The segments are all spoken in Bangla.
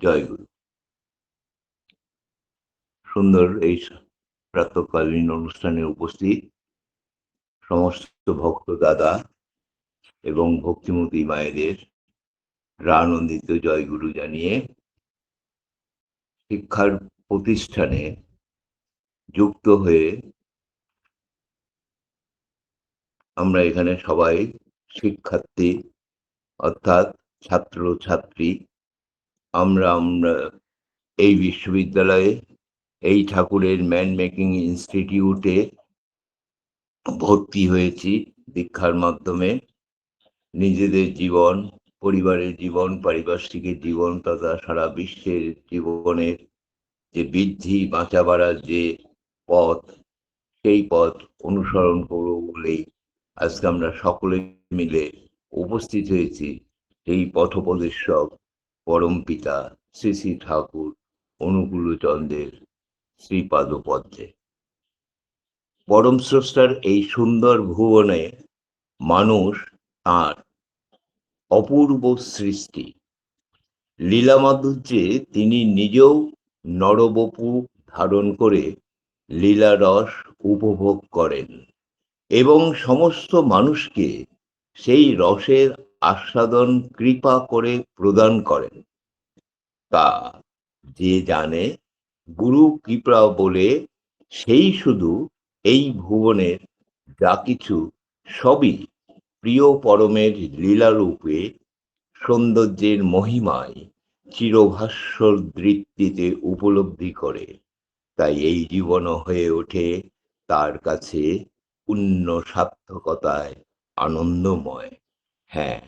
জয়গুরু। সুন্দর এই প্রাতকালীন অনুষ্ঠানে উপস্থিত সমস্ত ভক্ত দাদা এবং ভক্তিমতী মায়েদের রানন্দিত জয়গুরু জানিয়ে শিক্ষার প্রতিষ্ঠানে যুক্ত হয়ে আমরা এখানে সবাই শিক্ষার্থী অর্থাৎ ছাত্র ছাত্রী আমরা আমরা এই বিশ্ববিদ্যালয়ে এই ঠাকুরের ম্যান মেকিং ইনস্টিটিউটে ভর্তি হয়েছি দীক্ষার মাধ্যমে। নিজেদের জীবন, পরিবারের জীবন, পারিপার্শ্বিকের জীবন তথা সারা বিশ্বের জীবনের যে বৃদ্ধি বাঁচা বাড়ার যে পথ, সেই পথ অনুসরণ করব বলেই আজকে আমরা সকলে মিলে উপস্থিত হয়েছি এই পথপ্রদর্শক পরম পিতা শ্রী শ্রী ঠাকুর অনুকূলচন্দ্রের শ্রীপাদপদ্মে। পরম স্রষ্টার এই সুন্দর ভুবনে মানুষ তার অপূর্ব সৃষ্টি। লীলা মাধুর্যে তিনি নিজেও নরবপু ধারণ করে লীলা রস উপভোগ করেন এবং সমস্ত মানুষকে সেই রসের আস্বাদন কৃপা করে প্রদান করেন। তা যে জানে, গুরু কৃপা বলে সেই শুধু এই ভুবনের যা কিছু সবই প্রিয় পরমের লীলারূপে সৌন্দর্যের মহিমায় চিরভাস্বর দৃষ্টিতে উপলব্ধি করে। তাই এই জীবন হয়ে ওঠে তার কাছে পুণ্য সার্থকতায় আনন্দময়। হ্যাঁ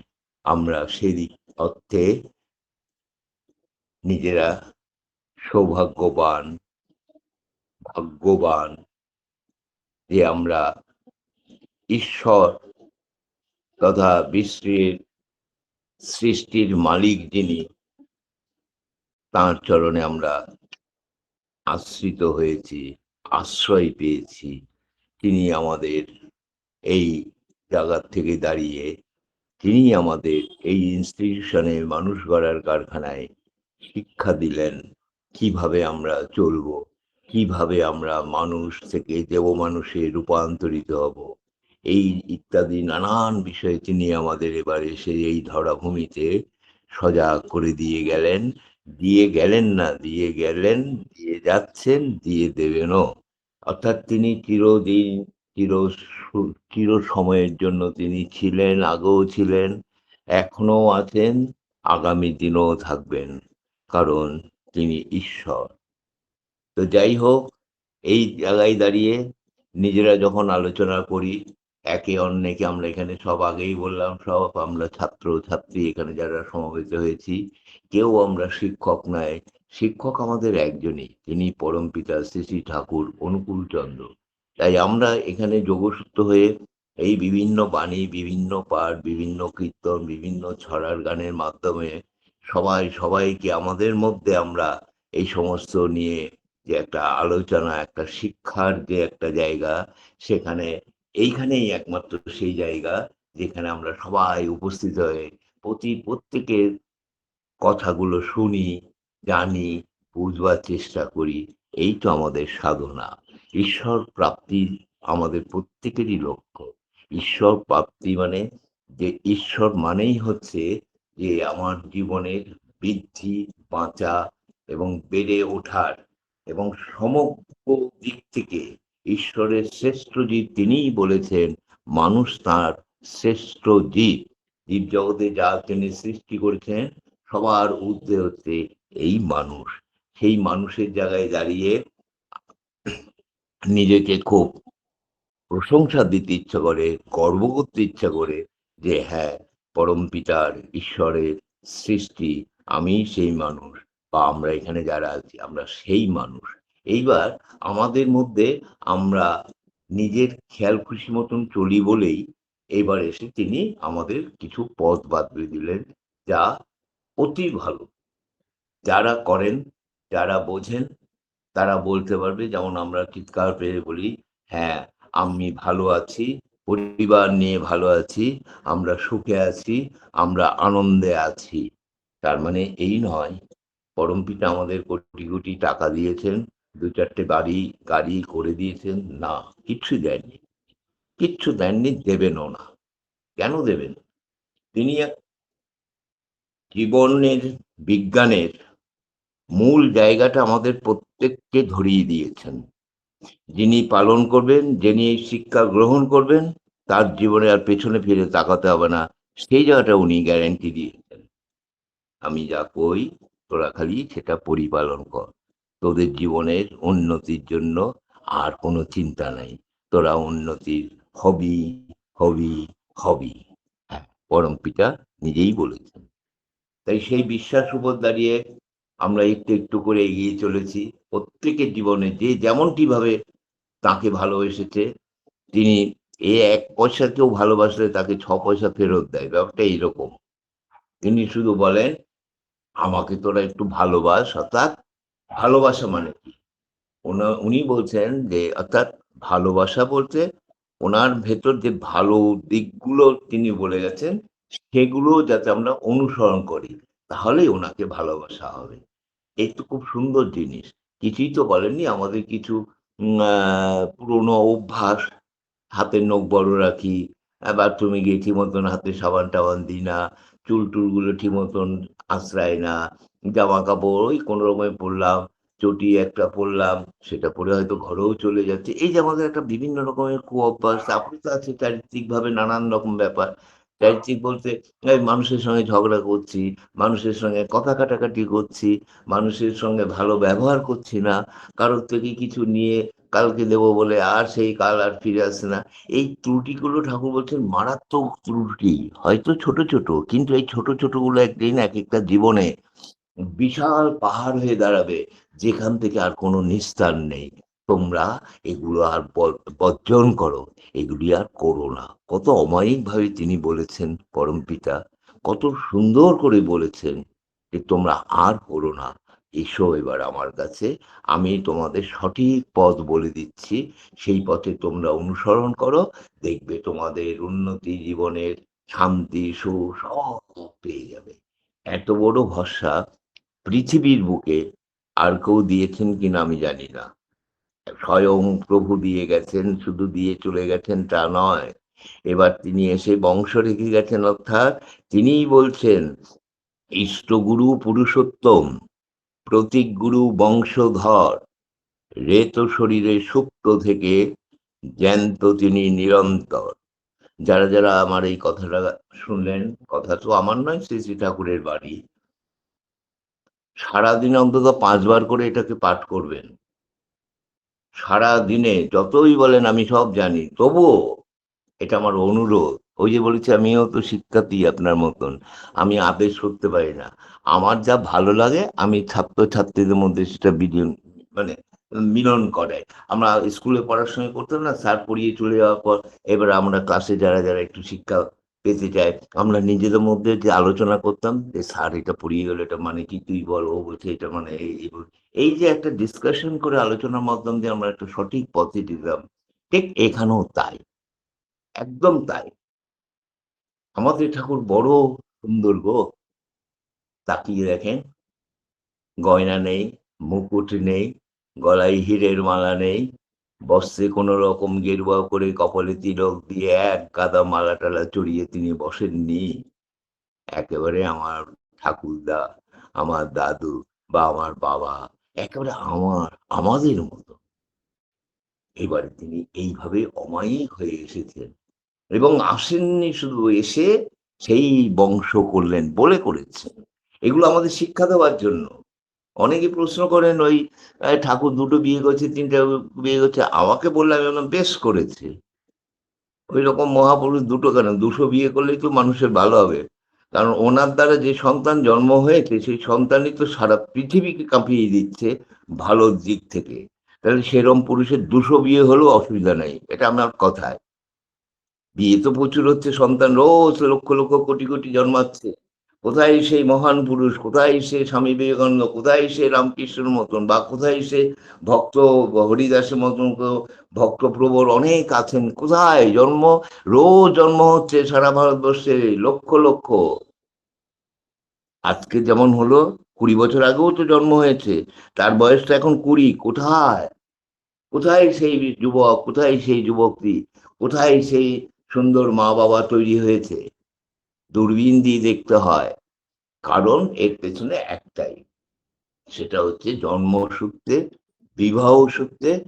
আমরা সেদিক অর্থে নিজেরা সৌভাগ্যবান, ভাগ্যবান যে আমরা ঈশ্বর তথা বিশ্বের সৃষ্টির মালিক যিনি, তাঁর চরণে আমরা আশ্রিত হয়েছি, আশ্রয় পেয়েছি। তিনি আমাদের এই জায়গার থেকে দাঁড়িয়ে তিনি আমাদের এই ইনস্টিটিউশনে মানুষ গড়ার কারখানায় শিক্ষা দিলেন, কীভাবে আমরা চলব, কীভাবে আমরা মানুষ থেকে দেব মানুষে রূপান্তরিত হব, এই ইত্যাদি নানান বিষয়ে তিনি আমাদের এবার এসে এই ধরাভূমিতে সজাগ করে দিয়ে গেলেন দিয়ে গেলেন না, দিয়ে গেলেন, দিয়ে যাচ্ছেন, দিয়ে দেবেনও। অর্থাৎ তিনি চিরদিন চির চির সময়ের জন্য তিনি ছিলেন, আগেও ছিলেন এখনও আছেন, আগামী দিনেও থাকবেন, কারণ তিনি ঈশ্বর। তো যাই হোক, এই জায়গায় দাঁড়িয়ে নিজেরা যখন আলোচনা করি, একে অন্যকে আমরা এখানে সব আগেই বললাম, সব আমরা ছাত্র, ছাত্রী, এখানে যারা সমবেত হয়েছি, কেউ আমরা শিক্ষক নয়। শিক্ষক আমাদের একজনই, তিনি পরম পিতা শ্রী শ্রী ঠাকুর অনুকূল চন্দ্র তাই আমরা এখানে যোগসূত্র হয়ে এই বিভিন্ন বাণী, বিভিন্ন পাঠ, বিভিন্ন কীর্তন, বিভিন্ন ছড়ার গানের মাধ্যমে সবাই, সবাইকে আমাদের মধ্যে আমরা এই সমস্ত নিয়ে যে একটা আলোচনা, একটা শিক্ষার যে একটা জায়গা, সেখানে এইখানেই একমাত্র সেই জায়গা যেখানে আমরা সবাই উপস্থিত হয়ে প্রতি, প্রত্যেকের কথাগুলো শুনি, জানি, বুঝবার চেষ্টা করি। এই তো আমাদের সাধনা। ঈশ্বর প্রাপ্তি আমাদের প্রত্যেকেরই লক্ষ্য। ঈশ্বর প্রাপ্তি মানে যে ঈশ্বর মানেই হচ্ছে যে আমার জীবনের বৃদ্ধি, বাঁচা এবং বেড়ে ওঠার এবং সমগ্র দিক থেকে ঈশ্বরের শ্রেষ্ঠ জীব তিনিই বলেছেন, মানুষ তার শ্রেষ্ঠ জীব। জীব জগতে যা তিনি সৃষ্টি করেছেন, সবার ঊর্ধ্বে হচ্ছে এই মানুষ। সেই মানুষের জায়গায় দাঁড়িয়ে নিজেকে খুব প্রশংসা দিতে ইচ্ছা করে, গর্ব করতে ইচ্ছা করে যে হ্যাঁ পরম পিতার ঈশ্বরের সৃষ্টি আমি সেই মানুষ বা আমরা এখানে যারা আছি, আমরা সেই মানুষ। এইবার আমাদের মধ্যে আমরা নিজের খেয়াল খুশি মতন চলি বলেই এবার এসে তিনি আমাদের কিছু পথ বাতলে দিলেন যা অতি ভালো। যারা করেন, যারা বোঝেন তারা বলতে পারবে, যেমন আমরা চিৎকার পেয়ে বলি হ্যাঁ আমি ভালো আছি, পরিবার নিয়ে ভালো আছি, আমরা সুখে আছি, আমরা আনন্দে আছি। তার মানে এই নয় পরমপিতা আমাদের কোটি কোটি টাকা দিয়েছেন দু চারটে বাড়ি, গাড়ি করে দিয়েছেন, না, কিচ্ছু দেননি। কিচ্ছু দেননি, দেবেনও না। কেন দেবেন? তিনি জীবনের বিজ্ঞানের মূল জায়গাটা আমাদের প্রত্যেককে ধরিয়ে দিয়েছেন। যিনি পালন করবেন, যিনি এই শিক্ষা গ্রহণ করবেন, তার জীবনে আর পেছনে ফিরে তাকাতে হবে না। সেই জায়গাটা উনি গ্যারেন্টি দিয়েছেন। আমি যা কই, তোরা খালি সেটা পরিপালন কর। তোদের জীবনের উন্নতির জন্য আর কোনো চিন্তা নাই। তোরা উন্নতির হবি হবি হবি। হ্যাঁ পরম পিতা নিজেই বলেছেন। তাই সেই বিশ্বাস উপর দাঁড়িয়ে আমরা একটু একটু করে এগিয়ে চলেছি। প্রত্যেকের জীবনে যে যেমনটি ভাবে তাকে ভালোবেসেছে, তিনি এ এক পয়সা কেউ ভালোবাসলে তাকে ছ পয়সা ফেরত দেয়। ব্যাপারটা এইরকম। তিনি শুধু বলেন, আমাকে তোরা একটু ভালোবাস। অর্থাৎ ভালোবাসা মানে কি? উনি বলছেন যে, অর্থাৎ ভালোবাসা বলতে ওনার ভেতর যে ভালো দিকগুলো তিনি বলে গেছেন, সেগুলো যাতে আমরা অনুসরণ করি, তাহলেই ওনাকে ভালোবাসা হবে। তো খুব সুন্দর জিনিস। কিছুই তো বলেননি, আমাদের কিছু পুরনো অভ্যাস। হাতের নখ বড় রাখি বাথরুমে গিয়ে ঠিক মতন হাতে সাবান টাবান দিই না, চুল টুলগুলো ঠিক মতন আশ্রায় না, জামা কাপড় ওই কোনো রকমে পরলাম, চটি একটা পরলাম, সেটা পরে হয়তো ঘরেও চলে যাচ্ছে। এই যে আমাদের একটা বিভিন্ন রকমের কু অভ্যাস তারপরে তো আছে চারিত্রিক ভাবে নানান রকম ব্যাপার। চারিত্রিক বলতে মানুষের সঙ্গে ঝগড়া করছি, মানুষের সঙ্গে কথা কাটাকাটি করছি, মানুষের সঙ্গে ভালো ব্যবহার করছি না, কারোর থেকে কিছু নিয়ে কালকে দেবো বলে আর সেই কাল আর ফিরে আসে না। এই ত্রুটিগুলো ঠাকুর বলছেন মারাত্মক ত্রুটি। হয়তো ছোট ছোট, কিন্তু এই ছোট, ছোটগুলো একদিন এক একটা জীবনে বিশাল পাহাড় হয়ে দাঁড়াবে, যেখান থেকে আর কোনো নিস্তার নেই। তোমরা এগুলো আর বর্জন করো, এগুলি আর করো না। কত অমায়িক ভাবে তিনি বলেছেন, পরম পিতা, কত সুন্দর করে বলেছেন যে, তোমরা আর করো না। এসো এবার আমার কাছে, আমি তোমাদের সঠিক পথ বলে দিচ্ছি। সেই পথে তোমরা অনুসরণ করো, দেখবে তোমাদের উন্নতি জীবনের শান্তি, সুখ, সব পেয়ে যাবে। এত বড় ভরসা পৃথিবীর বুকে আর কেউ দিয়েছেন কিনা আমি জানি না। স্বয়ং প্রভু দিয়ে গেছেন, শুধু দিয়ে চলে গেছেন তা নয়। এবার তিনি এসে বংশ রেখে গেছেন, অর্থাৎ তিনিই বলছেন, ইষ্টগুরু পুরুষোত্তম প্রতীক গুরু বংশধর, রেত শরীরে সুপ্ত থেকে জ্যান্ত তিনি নিরন্তর। যারা যারা আমার এই কথাটা শুনলেন, কথা তো আমার নয়, শ্রী শ্রী ঠাকুরের বাড়ি। সারাদিন অন্তত পাঁচবার করে এটাকে পাঠ করবেন। সারা দিনে যতই বলেন আমি সব জানি, তবুও এটা আমার অনুরোধ। ওই যে বলেছি, আমিও তো শিক্ষার্থী আপনার মতন, আমি আদেশ করতে পারি না। আমার যা ভালো লাগে, আমি ছাত্রছাত্রীদের মধ্যে সেটা বিলিয়ন মানে মিলন করে আমরা স্কুলে পড়ার সময় করতাম না, স্যার পড়িয়ে চলে যাওয়ার পর এবার আমরা ক্লাসে যারা যারা একটু শিক্ষা পেতে চাই আমরা নিজেদের মধ্যে যে আলোচনা করতাম যে, স্যার এটা পড়িয়ে গেল, এটা মানে কি? তুই বল। ও বলছে, এটা মানে এই এই যে একটা ডিসকাশন করে আলোচনার মাধ্যম দিয়ে আমরা একটা সঠিক পথে দিতাম ঠিক এখানেও তাই। একদম তাই। আমাদের ঠাকুর বড় সুন্দর গো। তাকিয়ে দেখেন, গয়না নেই, মুকুট নেই, গলায় হীরের মালা নেই, বস্ত্রে কোনো রকম গেরুয়া করে কপালে তিলক দিয়ে এক গাদা মালা টালা চড়িয়ে তিনি বসেননি। একেবারে আমার ঠাকুরদা, আমার দাদু বা আমার বাবা একেবারে আমার, আমাদের মতো। এবারে তিনি এইভাবে অমায়িক হয়ে এসেছেন এবং আসেননি শুধু এসে সেই বংশ করলেন বলে করেছেন। এগুলো আমাদের শিক্ষা দেওয়ার জন্য। অনেকে প্রশ্ন করেন, ওই ঠাকুর দুটো বিয়ে করছে, তিনটা বিয়ে করছে, আমাকে বললাম বললাম, বেশ করেছে। ওই রকম মহাপুরুষ দুটো কেন? দুশো বিয়ে করলেই তো মানুষের ভালো হবে। কারণ ওনার দ্বারা যে সন্তান জন্ম হয়েছে, সেই সন্তানই তো সারা পৃথিবীকে কাঁপিয়ে দিচ্ছে ভালো দিক থেকে। তাহলে সেরম পুরুষের দুশো বিয়ে হলেও অসুবিধা নেই, এটা আমার কথায়। বিয়ে তো প্রচুর হচ্ছে, সন্তান রোজ লক্ষ লক্ষ কোটি কোটি জন্মাচ্ছে। কোথায় সেই মহান পুরুষ? কোথায় সে স্বামী বিবেকানন্দ? কোথায় সে রামকৃষ্ণের মতন? বা কোথায় সে ভক্ত হরিদাসের মতন ভক্ত প্রবর অনেক আছেন? কোথায়? জন্ম? রোজ জন্ম হচ্ছে সারা ভারতবর্ষে, লক্ষ লক্ষ। আজকে যেমন হলো, কুড়ি বছর আগেও তো জন্ম হয়েছে, তার বয়সটা এখন কুড়ি, কোথায়? কোথায় সেই যুবক? কোথায় সেই যুবকটি কোথায় সেই সুন্দর মা বাবা তৈরি হয়েছে? দূরবীন দিয়ে দেখতে হয়। কারণ এর পেছনে একটাই, সেটা হচ্ছে জন্ম জন্মসূত্রে বিবাহ সূত্রে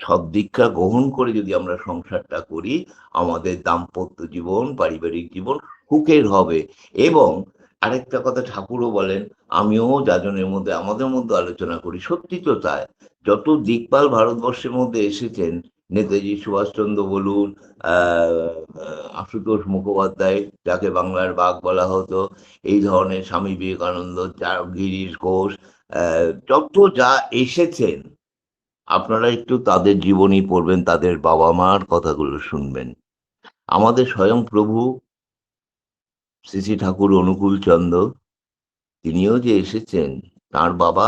সব দীক্ষা গ্রহণ করে যদি আমরা সংসারটা করি, আমাদের দাম্পত্য জীবন, পারিবারিক জীবন সুখের হবে। এবং আরেকটা কথা ঠাকুরও বলেন, আমিও যাজনের মধ্যে, আমাদের মধ্যে আলোচনা করি, সত্যি তো তাই। যত দিকপাল ভারতবর্ষের মধ্যে এসেছেন নেতাজি সুভাষচন্দ্র বলুন আশুতোষ মুখোপাধ্যায়, যাকে বাংলার বাঘ বলা হতো, এই ধরনের স্বামী বিবেকানন্দ গিরিশ ঘোষ যত যা এসেছেন, আপনারা একটু তাদের জীবনী পড়বেন, তাদের বাবা মার কথাগুলো শুনবেন। আমাদের স্বয়ং প্রভু শ্রী শ্রী ঠাকুর অনুকূল চন্দ্র, তিনিও যে এসেছেন, তার বাবা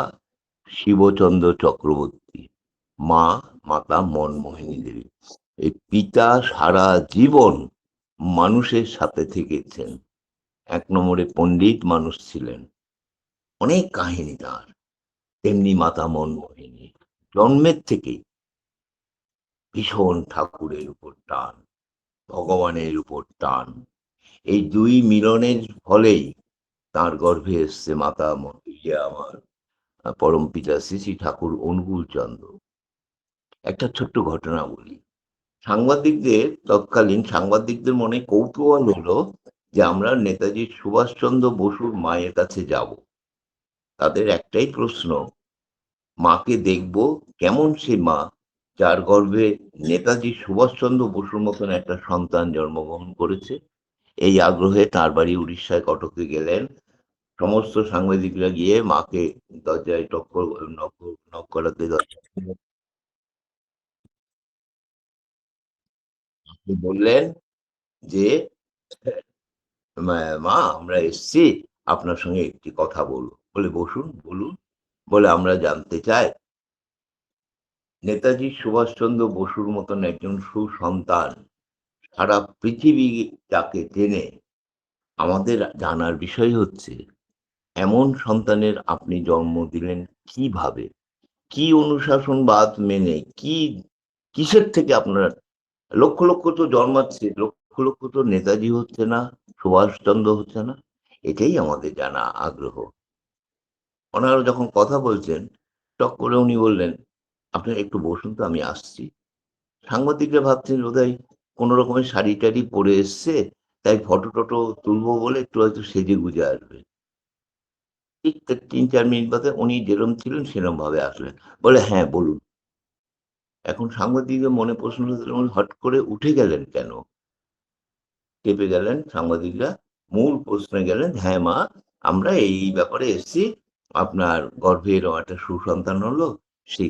শিবচন্দ্র চক্রবর্তী, মা মাতা মনমোহিনী দেবী এই পিতা সারা জীবন মানুষের সাথে থেকেছেন। এক নম্বরে পণ্ডিত মানুষ ছিলেন। অনেক কাহিনী তার। তেমনি মাতা মনমোহিনী জন্মের থেকেই ভীষণ ঠাকুরের উপর টান, ভগবানের উপর টান। এই দুই মিলনের ফলেই তার গর্ভে এসছে মাতা ইয়ে আমার পরম পিতা শ্রী শ্রী ঠাকুর অনুকূল চন্দ্র একটা ছোট্ট ঘটনা বলি। সাংবাদিকদের তৎকালীন সাংবাদিকদের মনে কৌতূহল হলো যে আমরা নেতাজি সুভাষচন্দ্র বসুর মায়ের কাছে যাব। তাদের একটাই প্রশ্ন, মাকে দেখব কেমন সে মা? যার গর্ভে নেতাজি সুভাষচন্দ্র বসুর মতন একটা সন্তান জন্মগ্রহণ করেছে। এই আগ্রহে তার বাড়ি উড়িষ্যায় কটকে গেলেন। সমস্ত সাংবাদিকরা গিয়ে মাকে দরজায় টক্কর, নক করাতে দরজা খুলে মাকে বললেন যে "মা- মা, আমরা এসছি আপনার সঙ্গে একটি কথা বলব। বলে বসুন, বলুন, বলে আমরা জানতে চাই। নেতাজি সুভাষচন্দ্র বসুর মতন একজন সুসন্তান সারা পৃথিবী যাকে চেনে। আমাদের জানার বিষয় হচ্ছে, এমন সন্তানের আপনি জন্ম দিলেন কীভাবে? কি অনুশাসনবাদ মেনে, কি, কিসের থেকে আপনার লক্ষ লক্ষ তো জন্মাচ্ছে, লক্ষ লক্ষ তো নেতাজি হচ্ছে না, সুভাষচন্দ্র হচ্ছে না, এটাই আমাদের জানা আগ্রহ। ওনারা যখন কথা বলছেন, টক করে উনি বললেন, আপনারা একটু বসুন তো, আমি আসছি। সাংবাদিকরা ভাবছেন, বোধহয় কোনো রকমের শাড়ি টাড়ি পরে এসছে, তাই ফটো টটো তুলবো বলে একটু হয়তো সেজে গুজে আসবে। ঠিক তিন চার মিনিট বাদে উনি যেরম ছিলেন সেরম ভাবে আসলেন। বলে হ্যাঁ বলুন। এখন সাংবাদিকদের মনে প্রশ্ন হট করে উঠে গেলেন কেন? কেঁপে গেলেন সাংবাদিকরা। মূল প্রশ্নে গেলেন হ্যাঁ মা, আমরা এই ব্যাপারে এসেছি। আপনার গর্ভে এরকম একটা সুসন্তান হলো, সে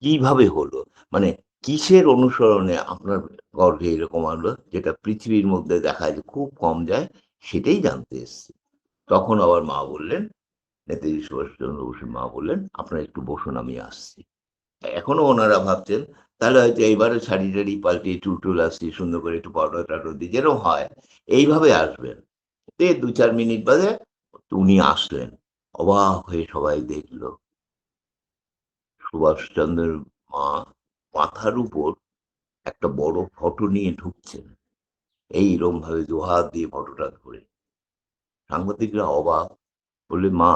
কীভাবে হলো? মানে কিসের অনুসরণে আপনার গর্ভে এরকম হলো, যেটা পৃথিবীর মধ্যে দেখা যায়, খুব কম যায়, সেটাই জানতে এসেছি। তখন আবার মা বললেন নেতাজি সুভাষচন্দ্র বসুর মা বললেন, আপনারা একটু বসুন, আমি আসছি। এখনও ওনারা ভাবছেন, তাহলে হয়তো এইবারে শাড়ি টাড়ি পাল্টিয়ে চুল টুল আসছি সুন্দর করে একটু পাউডার টাউডার দিয়ে, যেরকম হয়, এইভাবে আসবেন। তে দু চার মিনিট বাদে উনি আসলেন, অবাক হয়ে সবাই দেখল। সুভাষচন্দ্রের মা মাথার উপর একটা বড় ফটো নিয়ে ঢুকছেন। এইরকম ভাবে দুহাত দিয়ে ফটোটা ধরে। সাংবাদিকরা অবাক বলে মা,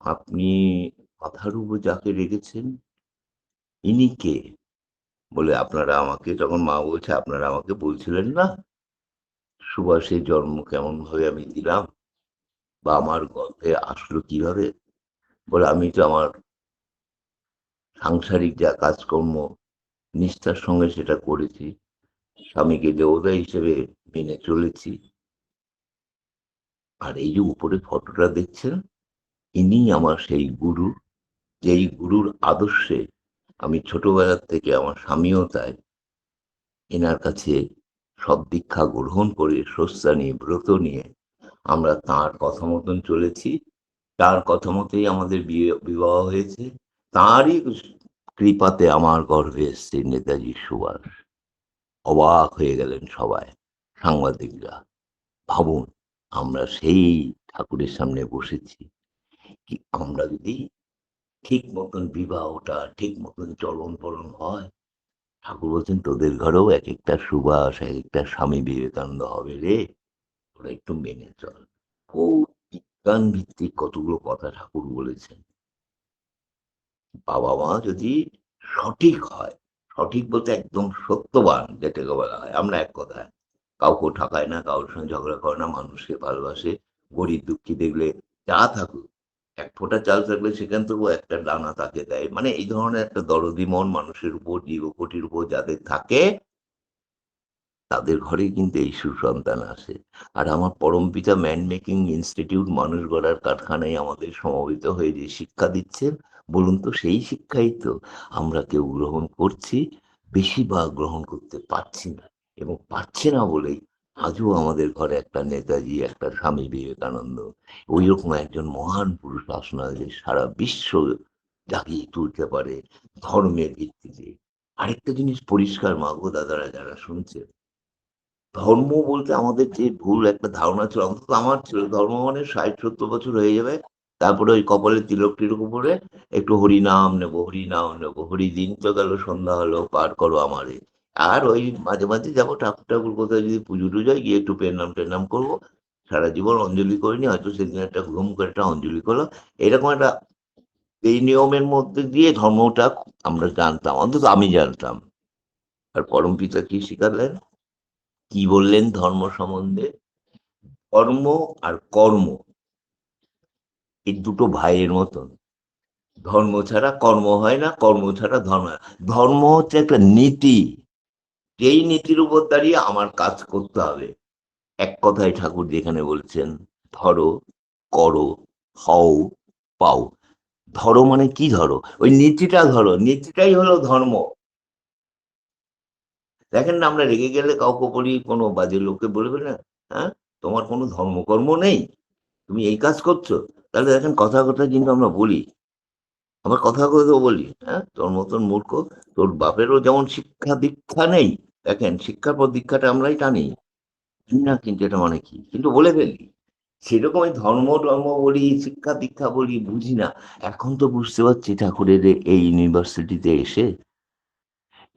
আপনি মাথার উপর যাকে রেখেছেন, ইনি কে? বলে আপনারা আমাকে তখন মা বলছে, আপনারা আমাকে বলছিলেন না, সুভাষের জন্ম কেমন ভাবে আমি দিলাম, বা আমার গল্পে আসলো কীভাবে? বলে, আমি তো আমার সাংসারিক যা কাজকর্ম, নিষ্ঠার সঙ্গে সেটা করেছি, স্বামীকে দেবতা হিসেবে মেনে চলেছি। আর এই যে উপরে ফটোটা দেখছেন ইনি আমার সেই গুরু। যেই গুরুর আদর্শে আমি ছোটবেলার থেকে আমার স্বামীও তাই। এনার কাছে সব দীক্ষা গ্রহণ করে স্রস্তা নিয়ে, ব্রত নিয়ে আমরা তার কথা মতন চলেছি। তার কথা মতোই আমাদের বিয়ে, বিবাহ হয়েছে। তারই কৃপাতে আমার গর্ভে এসছে নেতাজি সুভাষ। অবাক হয়ে গেলেন সবাই, সাংবাদিকরা। ভাবুন, আমরা সেই ঠাকুরের সামনে বসেছি। কি আমরা যদি ঠিক মতন বিবাহটা ঠিক মতন চলন-বলন হয়, ঠাকুর বলছেন তোদের ঘরেও একেকটা সুবাস, এক একটা স্বামী বিবেকানন্দ হবে রে। তোরা একটু মেনে চল। খুব বিজ্ঞান ভিত্তিক কতগুলো কথা ঠাকুর বলেছেন। বাবা-মা যদি সঠিক হয়, সঠিক বলতে একদম সত্যবান যেটাকে বলা হয়। আমরা এক কথায় কাউকে ঠকায় না, কারোর সঙ্গে ঝগড়া করে না, মানুষকে ভালোবাসে। গরিব দুঃখী দেখলে যা থাকুক, এক ফোঁটা চাল থাকলে সেখান থেকেও একটা দানা তাকে দেয়। মানে এই ধরনের একটা দরদি মন মানুষের উপর, জীবকোটির উপর যাদের থাকে তাদের ঘরেই কিন্তু এই সুসন্তান আসে। আর আমার পরমপিতা ম্যান মেকিং ইনস্টিটিউট মানুষ গড়ার কারখানায় আমাদের সমবেত হয়ে যে শিক্ষা দিচ্ছেন, বলুন তো সেই শিক্ষাই তো আমরা কেউ গ্রহণ করছি, বেশিরভাগ গ্রহণ করতে পারছি না। এবং পারছি না বলেই আজও আমাদের ঘরে একটা নেতাজি, একটা স্বামী বিবেকানন্দ, ঐরকম একজন মহান পুরুষ আসনা যে সারা বিশ্ব জাগিয়ে তুলতে পারে ধর্মের ভিত্তিতে। আরেকটা জিনিস পরিষ্কার মাগো দাদারা যারা শুনছেন ধর্ম বলতে আমাদের যে ভুল একটা ধারণা ছিল, অন্তত আমার ছিল ধর্ম মানে ৬০-৭০ বছর হয়ে যাবে। তারপরে ওই কপালে তিলক-টিলক পরে একটু হরিনাম নেব, হরিনাম হরি দিন তো গেল সন্ধ্যা হলো পার করো আমারে। আর ওই মাঝে, মাঝে যাব ঠাকুর ঠাকুর কোথাও যদি পুজো-টুজো হয় গিয়ে একটু পেনাম-টেনাম করব। সারা জীবন অঞ্জলি করিনি হয়তো সেদিন একটা ঘুম করে একটা অঞ্জলি করলাম। এরকম একটা এই নিয়মের মধ্যে দিয়ে ধর্মটা আমরা জানতাম, অন্তত আমি জানতাম। আর পরমপিতা কি শিখালেন? কি বললেন ধর্ম সম্বন্ধে? কর্ম আর কর্ম এই দুটো ভাইয়ের মতন। ধর্ম ছাড়া কর্ম হয় না, কর্ম ছাড়া ধর্ম ধর্ম হচ্ছে একটা নীতি। যেই নীতির উপর দাঁড়িয়ে আমার কাজ করতে হবে। এক কথায় ঠাকুর যেখানে বলছেন, ধরো, করো, হও, পাও। ধরো মানে কি ধরো? ওই নীতিটা ধরো। নীতিটাই হলো ধর্ম। দেখেন না আমরা রেগে গেলে কাউকে বলি কোনো বাজে লোককে বলবে না, হ্যাঁ? তোমার কোনো ধর্মকর্ম নেই। তুমি এই কাজ করছ। তাহলে দেখেন কথা, কথা কিন্তু আমরা বলি। আবার কথা, কথাও বলি, হ্যাঁ? তোর মতন মূর্খ, তোর বাপেরও যেমন শিক্ষা-দীক্ষা নেই। দেখেন শিক্ষার পর দীক্ষাটা আমরাই টানি। না কিন্তু এটা মানে কি? কিন্তু বলে ফেলি। সেরকমই ধর্ম-টর্ম বলি, শিক্ষা-দীক্ষা বলি বুঝি না। এখন তো বুঝতে পারছি ঠাকুরের এই ইউনিভার্সিটিতে এসে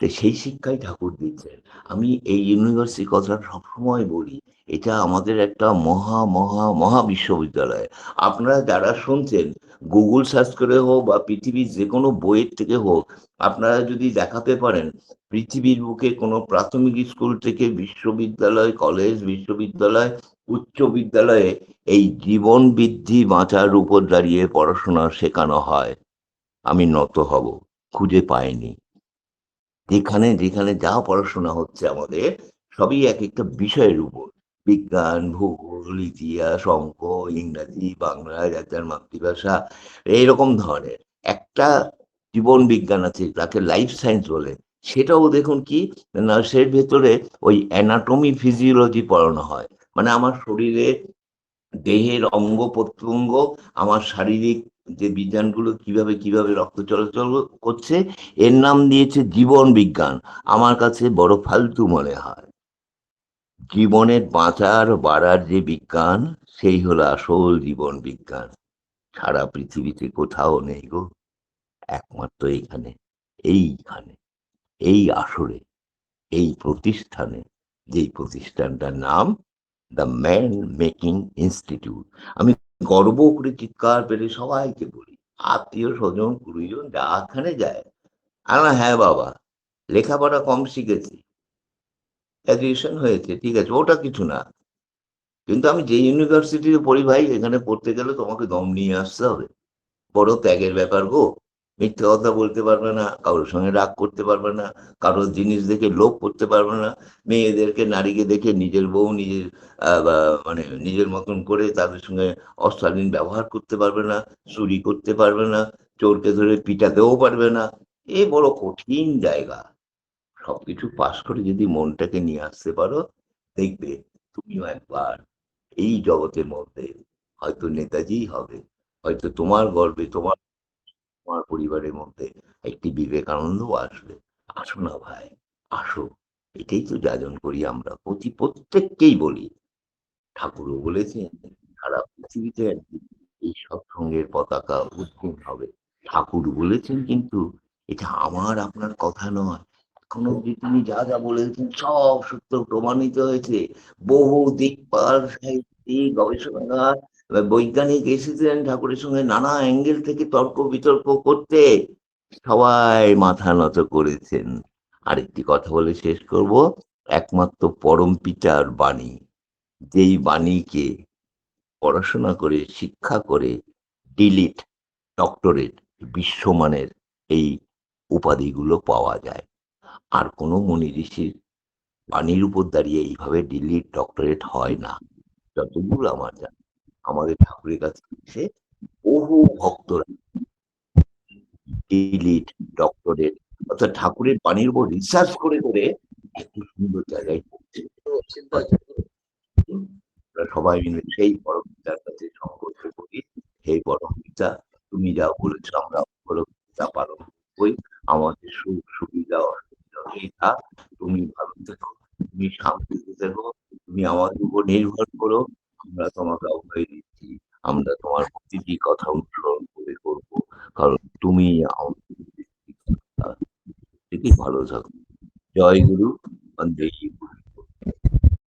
তো সেই শিক্ষাই ঠাকুর দিচ্ছেন। আমি এই ইউনিভার্সিটির কথাটা সবসময় বলি। এটা আমাদের একটা মহা, মহা, মহা বিশ্ববিদ্যালয়। আপনারা যারা শুনছেন গুগল সার্চ করে হোক বা পৃথিবীর যেকোনো বইয়ের থেকে হোক, আপনারা যদি দেখাতে পারেন পৃথিবীর বুকে কোনো প্রাথমিক স্কুল থেকে বিশ্ববিদ্যালয়, কলেজ, বিশ্ববিদ্যালয়, উচ্চ বিদ্যালয়ে এই জীবন বৃদ্ধি বাঁচার উপর দাঁড়িয়ে পড়াশোনা শেখানো হয়। আমি নত হব। খুঁজে পাইনি। যেখানে, যেখানে যা পড়াশোনা হচ্ছে আমাদের সবই এক একটা বিষয়ের উপর। বিজ্ঞান, ভূগোল, ইতিহাস, অঙ্ক, ইংরাজি, বাংলা, যার মাতৃভাষা এইরকম ধরনের। একটা জীবন বিজ্ঞান আছে তাকে লাইফ সায়েন্স বলে। সেটাও দেখুন কি না সের ভেতরে ওই অ্যানাটমি, ফিজিওলজি পড়ানো হয়। মানে আমার শরীরে দেহের অঙ্গ-প্রত্যঙ্গ, আমার শারীরিক যে বিজ্ঞানগুলো কীভাবে, কীভাবে রক্ত চলাচল করছে এর নাম দিয়েছে জীবন বিজ্ঞান। আমার কাছে বড় ফালতু মনে হয়। জীবনের বাঁচার বাড়ার যে বিজ্ঞান সেই হলো আসল জীবন বিজ্ঞান। সারা পৃথিবীতে কোথাও নেই গো। একমাত্র এইখানে, এইখানে, এই আসরে, এই প্রতিষ্ঠানে, যেই প্রতিষ্ঠানটার নাম দ্য ম্যান মেকিং ইনস্টিটিউট। আমি গর্ব করে চিৎকার পেরে সবাইকে বলি। আত্মীয়-স্বজন, গুরুজন যাখানে যায়। আমি "হ্যাঁ বাবা, লেখাপড়া কম শিখেছি। গ্র্যাজুয়েশন হয়েছে, ঠিক আছে, ওটা কিছু না। কিন্তু আমি যে ইউনিভার্সিটিতে পড়ি ভাই এখানে পড়তে গেলে তোমাকে দম নিয়ে আসতে হবে। বড় ত্যাগের ব্যাপার গো। মিথ্যে কথা বলতে পারবে না, কারোর সঙ্গে রাগ করতে পারবে না, কারোর জিনিস দেখে লোভ করতে পারবে না, মেয়েদেরকে, নারীকে দেখে নিজের বউ নিজের মানে নিজের মতন করে তাদের সঙ্গে অশালীন ব্যবহার করতে পারবে না, চুরি করতে পারবে না, চোরকে ধরে পিটাতেও পারবে না। এ বড় কঠিন জায়গা। সবকিছু পাশ করে যদি মনটাকে নিয়ে আসতে পারো, দেখবে তুমিও একবার এই জগতের মধ্যে হয়তো নেতাজিই হবে। হয়তো তোমার গর্বে তোমার তোমার পরিবারের মধ্যে একটি বিবেকানন্দও আসবে। আসো না ভাই, আসো। এটাই তো যাজন করি আমরা। প্রতি প্রত্যেককেই বলি। ঠাকুরও বলেছেন সারা পৃথিবীতে একদিন এই সৎসঙ্গের পতাকা উত্তোলন হবে ঠাকুর বলেছেন কিন্তু এটা আমার আপনার কথা নয় অব্দি তিনি যা যা বলেছেন সব সত্য প্রমাণিত হয়েছে। বহু দিকপাল সাহিত্যিক, গবেষণাগার বৈজ্ঞানিক এসেছিলেন ঠাকুরের সঙ্গে নানা অ্যাঙ্গেল থেকে তর্ক বিতর্ক করতে। সবাই মাথা নত করেছেন। আরেকটি কথা বলে শেষ করব। একমাত্র পরম পিতার বাণী, যেই বাণীকে পড়াশোনা করে, শিক্ষা করে ডিলিট ডক্টরেট বিশ্বমানের এই উপাধিগুলো পাওয়া যায়। আর কোনো মুনি ঋষির বাণীর উপর দাঁড়িয়ে এইভাবে ডিলিট ডক্টরেট হয় না। যতদূর আমার জানা, আমাদের ঠাকুরের কাছে এসে বহু ভক্তরা ডিলিট ডক্টরেট অর্থাৎ ঠাকুরের বাণীর উপর রিসার্চ করে করে এত সুন্দর জায়গায় সবাই মিলে সেই পরম পিতার কাছে সংকল্প করি। সেই পরম পিতা তুমি যা বলেছ আমরা পিতা পালন করি আমাদের সুখ সুবিধা অসুবিধা তুমি ভালো থেকো তুমি শান্তিতে থেকো, তুমি আমাদের উপর নির্ভর করো, আমরা তোমাকে অভয় দিচ্ছি। আমরা তোমার প্রতিটি কথা অনুসরণ করে করব, কারণ তুমি আমাদের ভালো থাকো। জয় গুরু, বন্দে